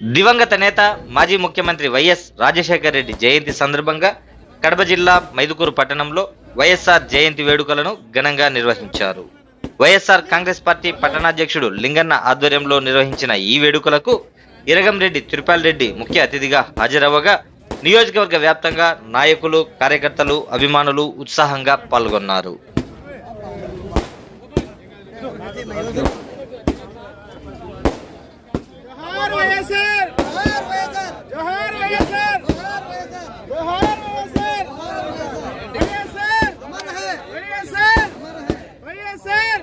దివంగత నేత మాజీ ముఖ్యమంత్రి వైఎస్ రాజశేఖర రెడ్డి జయంతి సందర్భంగా కడప జిల్లా మైదుకూరు పట్టణంలో వైఎస్ఆర్ జయంతి వేడుకలను ఘనంగా నిర్వహించారు. వైఎస్ఆర్ కాంగ్రెస్ పార్టీ పట్టణాధ్యక్షుడు లింగన్న ఆధ్వర్యంలో నిర్వహించిన ఈ వేడుకలకు ఇరగంరెడ్డి తిరుపాల్ రెడ్డి ముఖ్య అతిథిగా హాజరవ్వగా నియోజకవర్గ వ్యాప్తంగా నాయకులు కార్యకర్తలు అభిమానులు ఉత్సాహంగా పాల్గొన్నారు జోహార్ వైఎస్ఆర్ జోహార్ వైఎస్ఆర్ జోహార్ వైఎస్ఆర్ వైఎస్ఆర్ వైఎస్ఆర్ వైఎస్ఆర్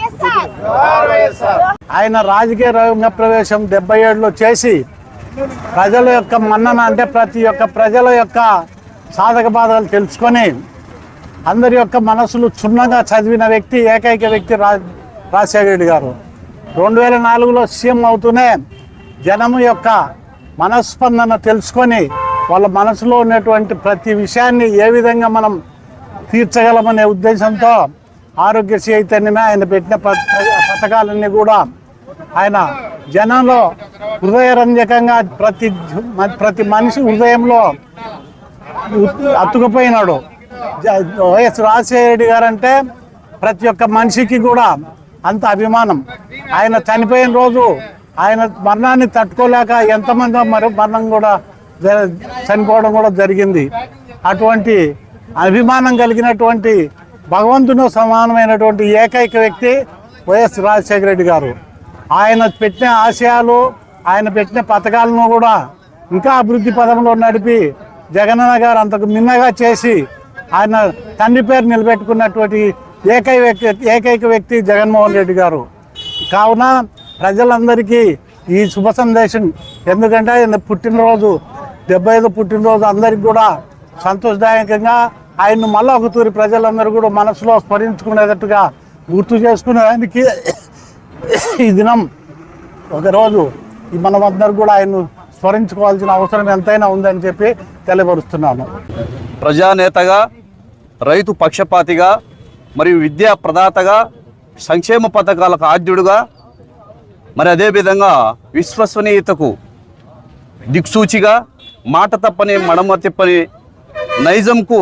ఆయన రాజకీయ రంగ ప్రవేశం డెబ్బై ఏడులో చేసి ప్రజల యొక్క మన్నన అంటే ప్రతి ఒక్క ప్రజల యొక్క సాధక బాధలు తెలుసుకొని అందరి యొక్క మనసులు క్షుణ్ణంగా చదివిన వ్యక్తి ఏకైక వ్యక్తి రా రాజశేఖర రెడ్డి గారు. రెండు వేల నాలుగులో సీఎం అవుతూనే జనము యొక్క మనస్పందన తెలుసుకొని వాళ్ళ మనసులో ఉన్నటువంటి ప్రతి విషయాన్ని ఏ విధంగా మనం తీర్చగలమనే ఉద్దేశంతో ఆరోగ్యశ్రీ చైతన్యమే ఆయన పెట్టిన ప- పథకాలన్నీ కూడా ఆయన జనంలో హృదయరంజకంగా ప్రతి ప్రతి మనిషి హృదయంలో అతుకుపోయినాడు. జ- వైఎస్ రాజశేఖర రెడ్డి గారు అంటే ప్రతి ఒక్క మనిషికి కూడా అంత అభిమానం. ఆయన చనిపోయిన రోజు ఆయన మరణాన్ని తట్టుకోలేక ఎంతమంది మరి మరణం కూడా జ- చనిపోవడం కూడా జరిగింది. అటువంటి అభిమానం కలిగినటువంటి భగవంతుని సమానమైనటువంటి ఏకైక వ్యక్తి వైఎస్ రాజశేఖర రెడ్డి గారు. ఆయన పెట్టిన ఆశయాలు ఆయన పెట్టిన పథకాలను కూడా ఇంకా అభివృద్ధి పదంలో నడిపి జగనన్న గారు అంతకు మిన్నగా చేసి ఆయన తండ్రి పేరు నిలబెట్టుకున్నటువంటి ఏకైక వ్యక్తి ఏకైక వ్యక్తి జగన్మోహన్ రెడ్డి గారు. కావున ప్రజలందరికీ ఈ శుభ సందేశం. ఎందుకంటే ఆయన పుట్టినరోజు డెబ్బై ఐదు పుట్టినరోజు అందరికి కూడా సంతోషదాయకంగా ఆయన్ను మళ్ళా ఒకతూరి ప్రజలందరూ కూడా మనసులో స్మరించుకునేటట్టుగా గుర్తు చేసుకునేదానికి ఈ దినం ఒకరోజు ఈ మనమందరూ కూడా ఆయన్ను స్మరించుకోవాల్సిన అవసరం ఎంతైనా ఉందని చెప్పి తెలియపరుస్తున్నాను. ప్రజానేతగా రైతు పక్షపాతిగా మరియు విద్యా ప్రదాతగా సంక్షేమ పథకాలకు ఆద్యుడుగా మరి అదేవిధంగా విశ్వసనీయతకు దిక్సూచిగా మాట తప్పని మడమ తిప్పని నైజంకు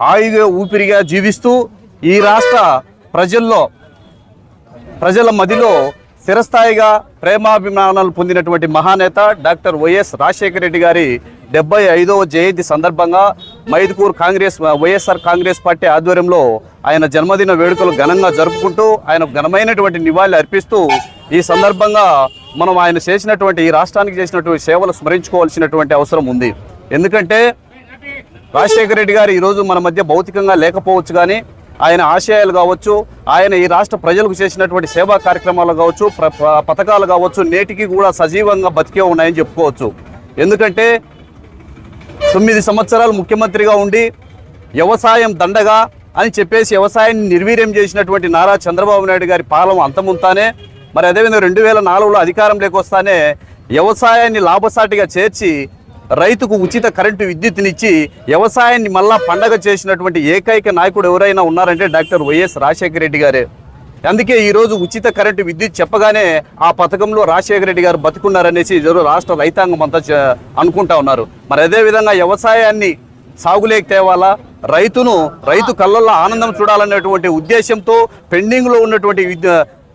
ఆయుధ ఊపిరిగా జీవిస్తూ ఈ రాష్ట్ర ప్రజల్లో ప్రజల మదిలో స్థిరస్థాయిగా ప్రేమాభిమానాలు పొందినటువంటి మహానేత డాక్టర్ వైఎస్ రాజశేఖర రెడ్డి గారి డెబ్బై ఐదవ జయంతి సందర్భంగా Mydukur Congress YSR Congress party ఆధ్వర్యంలో ఆయన జన్మదిన వేడుకలు ఘనంగా జరుపుకుంటూ ఆయన ఘనమైనటువంటి నివాళులు అర్పిస్తూ ఈ సందర్భంగా మనం ఆయన చేసినటువంటి ఈ రాష్ట్రానికి చేసినటువంటి సేవలు స్మరించుకోవాల్సినటువంటి అవసరం ఉంది. ఎందుకంటే రాజశేఖర రెడ్డి గారు ఈరోజు మన మధ్య భౌతికంగా లేకపోవచ్చు కానీ ఆయన ఆశయాలు కావచ్చు ఆయన ఈ రాష్ట్ర ప్రజలకు చేసినటువంటి సేవా కార్యక్రమాలు కావచ్చు పథకాలు కావచ్చు నేటికి కూడా సజీవంగా బతికే ఉన్నాయని చెప్పుకోవచ్చు. ఎందుకంటే తొమ్మిది సంవత్సరాలు ముఖ్యమంత్రిగా ఉండి వ్యవసాయం దండగా అని చెప్పేసి వ్యవసాయాన్ని నిర్వీర్యం చేసినటువంటి నారా చంద్రబాబు నాయుడు గారి పాలన అంతముంతానే మరి అదేవిధంగా రెండు వేల నాలుగులో అధికారం లేకొస్తానే వ్యవసాయాన్ని లాభసాటిగా చేర్చి రైతుకు ఉచిత కరెంటు విద్యుత్నిచ్చి వ్యవసాయాన్ని మళ్ళా పండగ చేసినటువంటి ఏకైక నాయకుడు ఎవరైనా ఉన్నారంటే డాక్టర్ వైఎస్ రాజశేఖర రెడ్డి గారే. అందుకే ఈరోజు ఉచిత కరెంటు విద్యుత్ చెప్పగానే ఆ పథకంలో రాజశేఖర రెడ్డి గారు బతుకున్నారనేసి రాష్ట్ర రైతాంగం అంతా అనుకుంటా ఉన్నారు. మరి అదేవిధంగా వ్యవసాయాన్ని సాగులేకి తేవాలా? రైతును రైతు కళ్ళల్లో ఆనందం చూడాలనేటువంటి ఉద్దేశంతో పెండింగ్లో ఉన్నటువంటి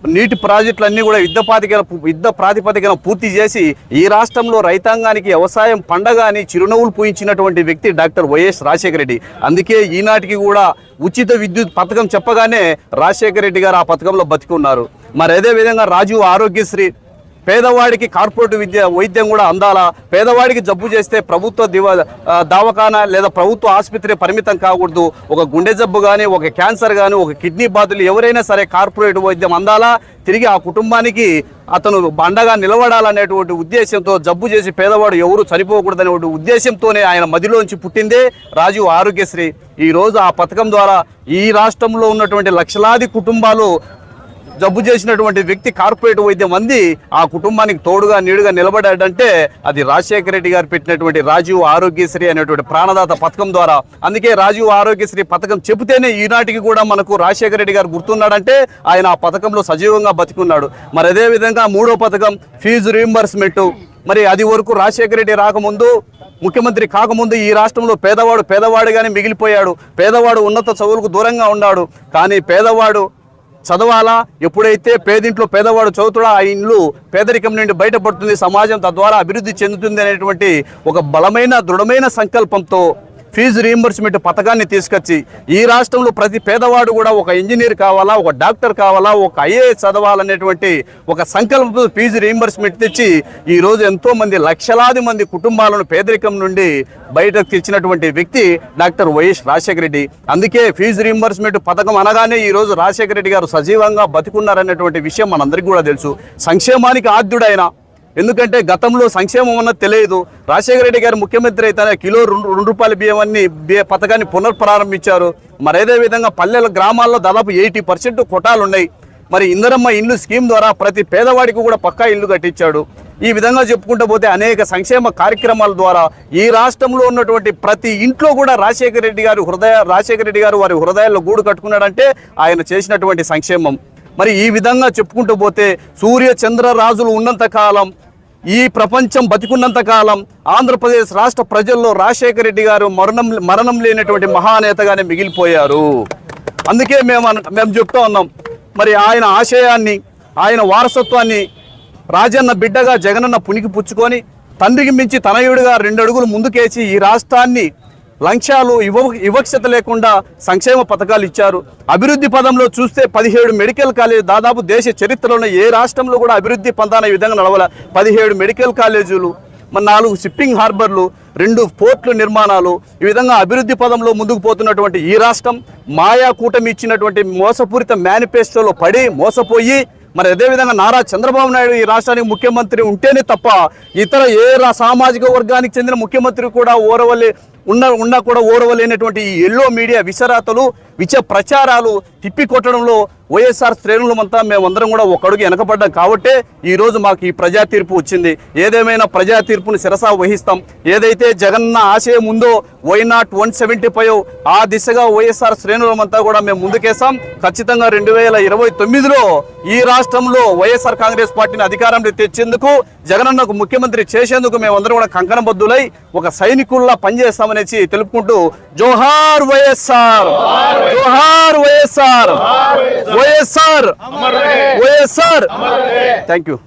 నీటి ప్రాజెక్టులన్నీ కూడా యుద్ధ ప్రాతిపదికన యుద్ధ ప్రాతిపదికన పూర్తి చేసి ఈ రాష్ట్రంలో రైతాంగానికి వ్యవసాయం పండగ అని చిరునవ్వులు పూయించినటువంటి వ్యక్తి డాక్టర్ వైఎస్ రాజశేఖర రెడ్డి. అందుకే ఈనాటికి కూడా ఉచిత విద్యుత్ పథకం చెప్పగానే రాజశేఖర రెడ్డి గారు ఆ పథకంలో బతికున్నారు. మరి అదే విధంగా ఆరోగ్యశ్రీ పేదవాడికి కార్పొరేట్ విద్య వైద్యం కూడా అందాలా? పేదవాడికి జబ్బు చేస్తే ప్రభుత్వ దివా దవాఖానా లేదా ప్రభుత్వ ఆసుపత్రి పరిమితం కాకూడదు. ఒక గుండె జబ్బు కానీ ఒక క్యాన్సర్ కానీ ఒక కిడ్నీ బాధలు ఎవరైనా సరే కార్పొరేట్ వైద్యం అందాలా? తిరిగి ఆ కుటుంబానికి అతను బండగా నిలబడాలనేటువంటి ఉద్దేశంతో జబ్బు చేసి పేదవాడు ఎవరు చనిపోకూడదనే ఉద్దేశంతోనే ఆయన మదిలోంచి పుట్టిందే రాజీవ్ ఆరోగ్యశ్రీ. ఈరోజు ఆ పథకం ద్వారా ఈ రాష్ట్రంలో ఉన్నటువంటి లక్షలాది కుటుంబాలు జబ్బు చేసినటువంటి వ్యక్తి కార్పొరేట్ వైద్యం అంది. ఆ కుటుంబానికి తోడుగా నీడుగా నిలబడాడంటే అది రాజశేఖర రెడ్డి గారు పెట్టినటువంటి రాజీవ్ ఆరోగ్యశ్రీ అనేటువంటి ప్రాణదాత పథకం ద్వారా. అందుకే రాజీవ్ ఆరోగ్యశ్రీ పథకం చెబితేనే ఈనాటికి కూడా మనకు రాజశేఖర రెడ్డి గారు గుర్తున్నాడంటే ఆయన ఆ పథకంలో సజీవంగా బతికున్నాడు. మరి అదే విధంగా మూడో పథకం ఫీజు రీంబర్స్మెంట్ మరి అది వరకు రాజశేఖర రెడ్డి రాకముందు ముఖ్యమంత్రి కాకముందు ఈ రాష్ట్రంలో పేదవాడు పేదవాడిగానే మిగిలిపోయాడు. పేదవాడు ఉన్నత చదువులకు దూరంగా ఉన్నాడు. కానీ పేదవాడు చదవాలా? ఎప్పుడైతే పేదింట్లో పేదవాడు చదువుతాడో ఆ ఇల్లు పేదరికం నుండి బయటపడుతుంది సమాజం తద్వారా అభివృద్ధి చెందుతుంది అనేటువంటి ఒక బలమైన దృఢమైన సంకల్పంతో ఫీజు రీయింబర్స్మెంట్ పథకాన్ని తీసుకొచ్చి ఈ రాష్ట్రంలో ప్రతి పేదవాడు కూడా ఒక ఇంజనీర్ కావాలా ఒక డాక్టర్ కావాలా ఒక ఐఏఎస్ చదవాలనేటువంటి ఒక సంకల్పంతో ఫీజు రీయింబర్స్మెంట్ తెచ్చి ఈ రోజు లక్షలాది మంది కుటుంబాలను పేదరికం నుండి బయటకు తెచ్చినటువంటి వ్యక్తి డాక్టర్ వైఎస్ రాజశేఖర రెడ్డి. అందుకే ఫీజు రీయింబర్స్మెంట్ పథకం అనగానే ఈ రోజు రాజశేఖర రెడ్డి గారు సజీవంగా బతికున్నారనేటువంటి విషయం మనందరికీ కూడా తెలుసు. సంక్షేమానికి ఆద్యుడైన ఎందుకంటే గతంలో సంక్షేమం అన్నది తెలియదు. రాజశేఖర రెడ్డి గారు ముఖ్యమంత్రి అయితే కిలో రెండు రెండు రూపాయల బియ్యం అన్ని బియ్య పథకాన్ని పునర్ప్రారంభించారు మరి అదే విధంగా పల్లెల గ్రామాల్లో దాదాపు ఎయిటీ పర్సెంట్ కొటాలు ఉన్నాయి. మరి ఇందరమ్మ ఇల్లు స్కీమ్ ద్వారా ప్రతి పేదవాడికి కూడా పక్కా ఇల్లు కట్టించాడు. ఈ విధంగా చెప్పుకుంటూ పోతే అనేక సంక్షేమ కార్యక్రమాల ద్వారా ఈ రాష్ట్రంలో ఉన్నటువంటి ప్రతి ఇంట్లో కూడా రాజశేఖర రెడ్డి గారు హృదయ రాజశేఖర రెడ్డి గారు వారి హృదయాల్లో గూడు కట్టుకున్నాడంటే ఆయన చేసినటువంటి సంక్షేమం. మరి ఈ విధంగా చెప్పుకుంటూ పోతే సూర్య చంద్ర రాజులు ఉన్నంత కాలం ఈ ప్రపంచం బతికున్నంత కాలం ఆంధ్రప్రదేశ్ రాష్ట్ర ప్రజల్లో రాజశేఖర రెడ్డి గారు మరణం మరణం లేనటువంటి మహానేతగానే మిగిలిపోయారు. అందుకే మేము అన- మేము చెప్తా ఉన్నాం మరి ఆయన ఆశయాన్ని ఆయన వారసత్వాన్ని రాజన్న బిడ్డగా జగనన్న పునికి పుచ్చుకొని తండ్రికి మించి తనయుడిగా రెండు అడుగులు ముందుకేసి ఈ రాష్ట్రాన్ని లక్ష్యాలు ఇవ వివక్షత లేకుండా సంక్షేమ పథకాలు ఇచ్చారు. అభివృద్ధి పదంలో చూస్తే పదిహేడు మెడికల్ కాలేజ్ దాదాపు దేశ చరిత్రలోనే ఏ రాష్ట్రంలో కూడా అభివృద్ధి పొందాలని ఈ విధంగా నడవాల. పదిహేడు మెడికల్ కాలేజీలు మన నాలుగు షిప్పింగ్ హార్బర్లు రెండు పోర్ట్ల నిర్మాణాలు. ఈ విధంగా అభివృద్ధి పదంలో ముందుకు పోతున్నటువంటి ఈ రాష్ట్రం మాయా కూటమి ఇచ్చినటువంటి మోసపూరిత మేనిఫెస్టోలో పడి మోసపోయి మరి అదేవిధంగా నారా చంద్రబాబు నాయుడు ఈ రాష్ట్రానికి ముఖ్యమంత్రి ఉంటేనే తప్ప ఇతర ఏ సామాజిక వర్గానికి చెందిన ముఖ్యమంత్రి కూడా ఓరవలే ఉన్న ఉన్నా కూడా ఓడవలేనటువంటి ఈ ఎల్లో మీడియా విసరాతలు విచ ప్రచారాలు తిప్పికొట్టడంలో వైఎస్ఆర్ శ్రేణులమంతా మేమందరం కూడా ఒకడుగు వెనకబడ్డాం. కాబట్టే ఈ రోజు మాకు ఈ ప్రజా తీర్పు వచ్చింది. ఏదేమైనా ప్రజా తీర్పును శిరసా వహిస్తాం. ఏదైతే జగన్న ఆశయం ఉందో why not one seventy five ఆ దిశగా వైఎస్ఆర్ శ్రేణులమంతా కూడా మేము ముందుకేసాం ఖచ్చితంగా రెండు వేల ఇరవై తొమ్మిదిలో ఈ రాష్ట్రంలో వైఎస్ఆర్ కాంగ్రెస్ పార్టీని అధికారంలో తెచ్చేందుకు జగనన్నకు ముఖ్యమంత్రి చేసేందుకు మేమందరం కూడా కంకణబద్దులై ఒక సైనికుల్లా పనిచేస్తామనేసి తెలుపుకుంటూ జోహార్ వైఎస్ఆర్. జోహార్ YSR. YSR. YSR. Thank you